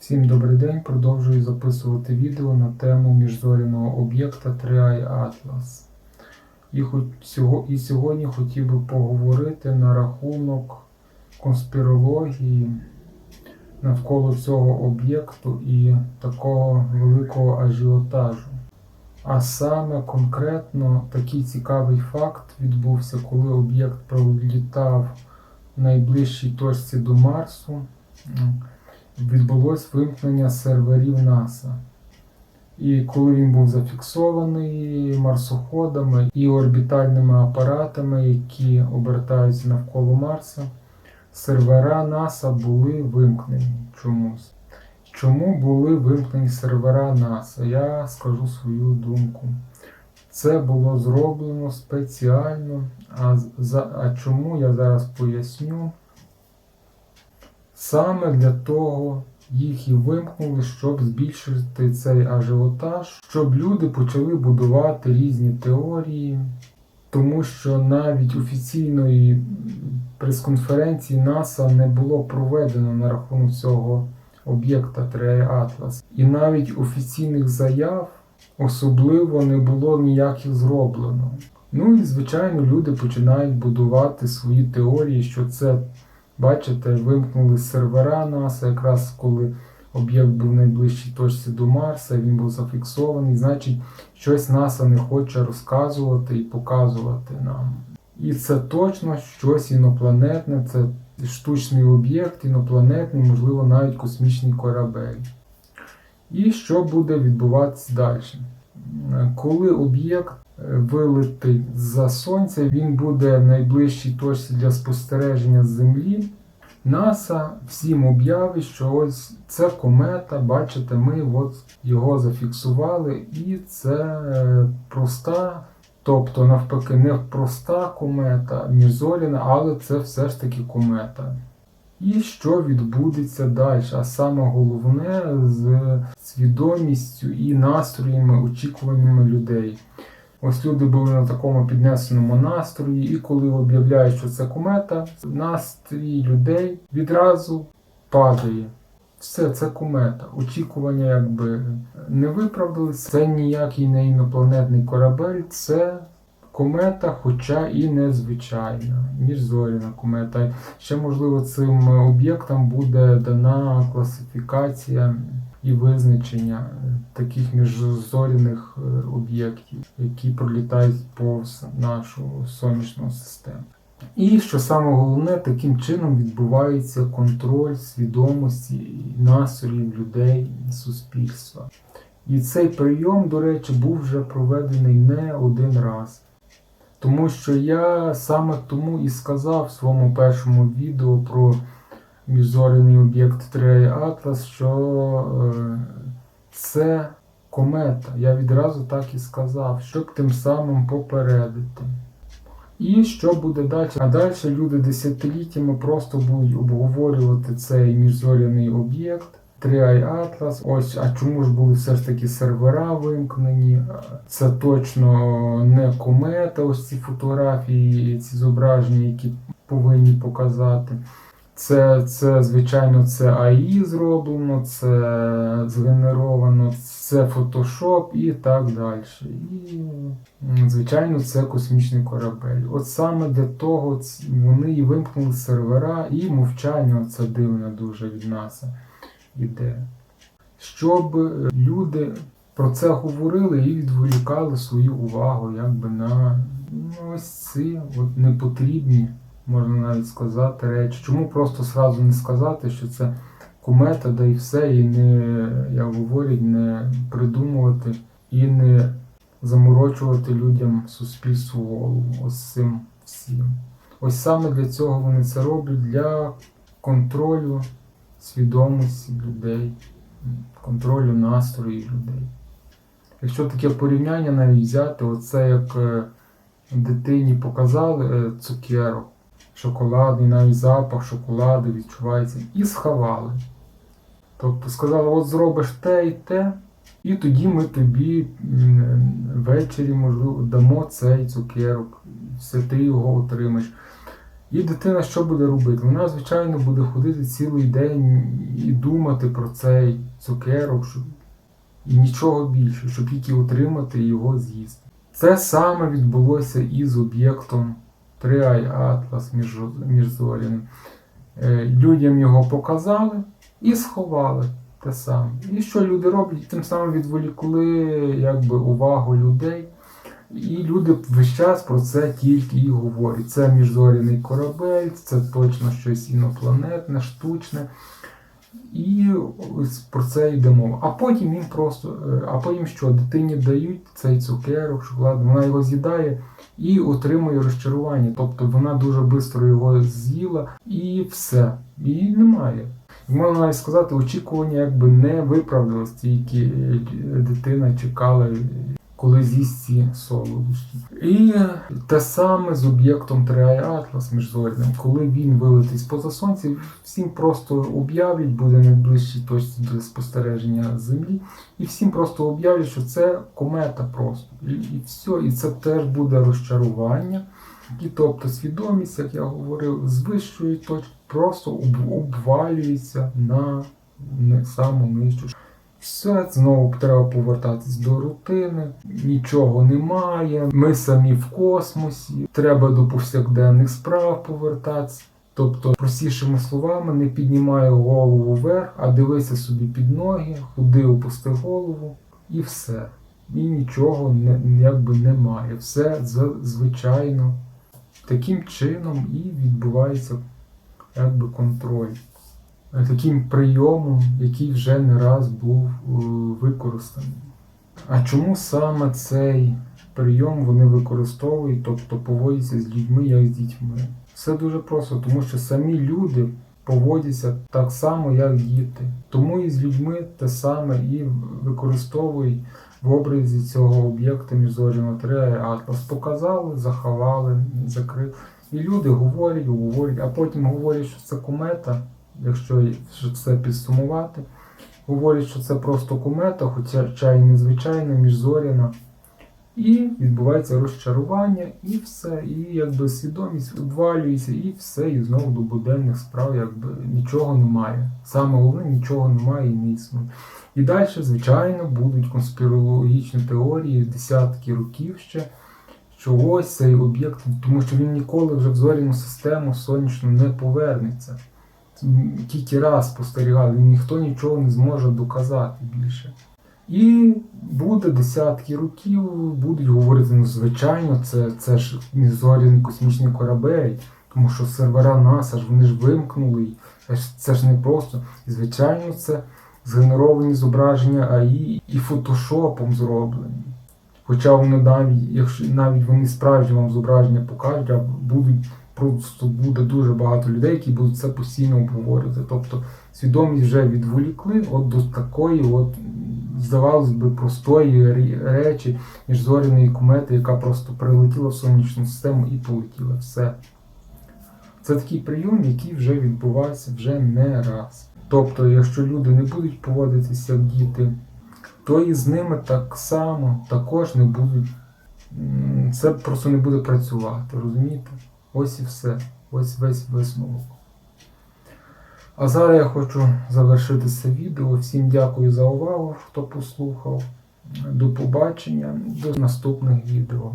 Всім добрий день. Продовжую записувати відео на тему міжзоряного об'єкта Triai Atlas. І, і сьогодні хотів би поговорити на рахунок конспірології навколо цього об'єкту і такого великого ажіотажу. А саме конкретно такий цікавий факт відбувся, коли об'єкт пролітав в найближчій точці до Марсу. Відбулось вимкнення серверів НАСА. І коли він був зафіксований марсоходами і орбітальними апаратами, які обертаються навколо Марса, сервера НАСА були вимкнені чомусь. Чому були вимкнені сервера НАСА? Я скажу свою думку. Це було зроблено спеціально. А, за, а чому я зараз поясню? Саме для того їх і вимкнули, щоб збільшити цей ажіотаж, щоб люди почали будувати різні теорії, тому що навіть офіційної прес-конференції НАСА не було проведено на рахунок цього об'єкта Triai Atlas. І навіть офіційних заяв особливо не було ніяких зроблено. Ну і звичайно, люди починають будувати свої теорії, що це Бачите, вимкнули сервера НАСА, якраз коли об'єкт був в найближчій точці до Марса, він був зафіксований, значить, щось НАСА не хоче розказувати і показувати нам. І це точно щось інопланетне, це штучний об'єкт, інопланетний, можливо, навіть космічний корабель. І що буде відбуватися далі? Коли об'єкт е, вилетить за сонця, він буде в найближчій точці для спостереження Землі. НАСА всім об'явить, що ось це комета, бачите, ми от його зафіксували, і це е, проста, тобто навпаки, не проста комета, міжзоряна, але це все ж таки комета. І що відбудеться далі? А саме головне з свідомістю і настроями, очікуваннями людей. Ось люди були на такому піднесеному настрої, і коли об'являють, що це комета, настрій людей відразу падає. Все, це комета. Очікування якби не виправдалися. Це ніякий не інопланетний корабель, це комета, хоча і незвичайна, міжзоряна комета. Ще, можливо, цим об'єктам буде дана класифікація і визначення таких міжзоряних е, об'єктів, які пролітають повз нашу сонячну систему. І що саме головне, таким чином відбувається контроль свідомості і настроїв людей суспільства. І цей прийом, до речі, був вже проведений не один раз. Тому що я саме тому і сказав в своєму першому відео про міжзоряний об'єкт Triai Atlas, що е, це комета. Я відразу так і сказав, щоб тим самим попередити. І що буде далі? А далі люди десятиліттями просто будуть обговорювати цей міжзоряний об'єкт. Triai Atlas. Ось, а чому ж були все ж таки сервера вимкнені? Це точно не комета, ось ці фотографії, ці зображення, які повинні показати. Це, це, звичайно, це AI зроблено, це згенеровано, це Photoshop і так далі. І, звичайно, це космічний корабель. От саме для того вони і вимкнули сервера, і мовчання це дивне дуже від НАСА іде. Щоб люди про це говорили і відволікали свою увагу якби на ну, ось ці от непотрібні можна навіть сказати, речі. Чому просто сразу не сказати, що це комета, да і все, і не, як говорять, не придумувати і не заморочувати людям суспільству голову ось цим всім. Ось саме для цього вони це роблять для контролю свідомості людей, контролю настроїв людей. Якщо таке порівняння навіть взяти, оце як е, дитині показали е, цукерок, шоколадний, навіть запах шоколаду відчувається, і сховали. Тобто сказали, от зробиш те і те, і тоді ми тобі ввечері, можливо, дамо цей цукерок, все ти його отримаєш. І дитина що буде робити? Вона, звичайно, буде ходити цілий день і думати про цей цукерок, щоб... і нічого більше, щоб тільки отримати його з'їсти. Це саме відбулося і з об'єктом 3i Atlas між, міжзоряним. Е, Людям його показали і сховали те саме. І що люди роблять? Тим самим відволікли якби, увагу людей. І люди весь час про це тільки і говорять. Це міжзоряний корабель, це точно щось інопланетне, штучне. І ось про це йде мова. А потім їм просто, е, а потім що? Дитині дають цей цукерок, шоколад, вона його з'їдає і отримує розчарування. Тобто вона дуже швидко його з'їла і все. І немає. Можна навіть сказати, очікування якби не виправдалось, тільки е, дитина чекала, коли ці солодощі. І те саме з об'єктом 3i Atlas міжзоряним. Коли він вилетить з-поза сонця, всім просто об'являть, буде найближчій точці для спостереження Землі, і всім просто об'являть, що це комета просто. І, і все, і це теж буде розчарування. І тобто свідомість, як я говорив, з вищої точки просто обвалюється на саму нижчу. Все, знову треба повертатись до рутини, нічого немає, ми самі в космосі, треба до повсякденних справ повертатися. Тобто, простішими словами, не піднімай голову вверх, а дивися собі під ноги, ходи, опусти голову і все. І нічого не, якби немає. Все звичайно. Таким чином і відбувається якби контроль. Е, Таким прийомом, який вже не раз був е, використаний. А чому саме цей прийом вони використовують, тобто поводяться з людьми, як з дітьми? Все дуже просто, тому що самі люди поводяться так само, як діти. Тому і з людьми те саме і використовують в образі цього об'єкта міжзоряного 3 Атлас. Показали, заховали, закрили. І люди говорять, говорять, а потім говорять, що це комета, якщо що це підсумувати. Говорять, що це просто комета, хоча чай незвичайна, міжзоряна. І відбувається розчарування, і все. І якби свідомість обвалюється, і все, і знову до буденних справ якби нічого немає. Саме головне, нічого немає і не існує. І далі, звичайно, будуть конспірологічні теорії десятки років ще, що ось цей об'єкт, тому що він ніколи вже в зоряну систему сонячну не повернеться. Тільки раз спостерігали, і ніхто нічого не зможе доказати більше. І буде десятки років, будуть говорити, ну звичайно, це, це ж зоряний космічний корабель, тому що сервера НАСА ж вони ж вимкнули, це ж, не просто. І звичайно, це згенеровані зображення АІ і фотошопом зроблені. Хоча вони навіть, якщо навіть вони справді вам зображення покажуть, а будуть просто буде дуже багато людей, які будуть це постійно обговорювати. Тобто свідомість вже відволікли от до такої, от, здавалось би, простої речі міжзоряної комети, яка просто прилетіла в сонячну систему і полетіла. Все. Це такий прийом, який вже відбувається вже не раз. Тобто, якщо люди не будуть поводитися як діти, то і з ними так само також не будуть. Це просто не буде працювати, розумієте? Ось і все. Ось весь висновок. А зараз я хочу завершити це відео. Всім дякую за увагу, хто послухав. До побачення, до наступних відео.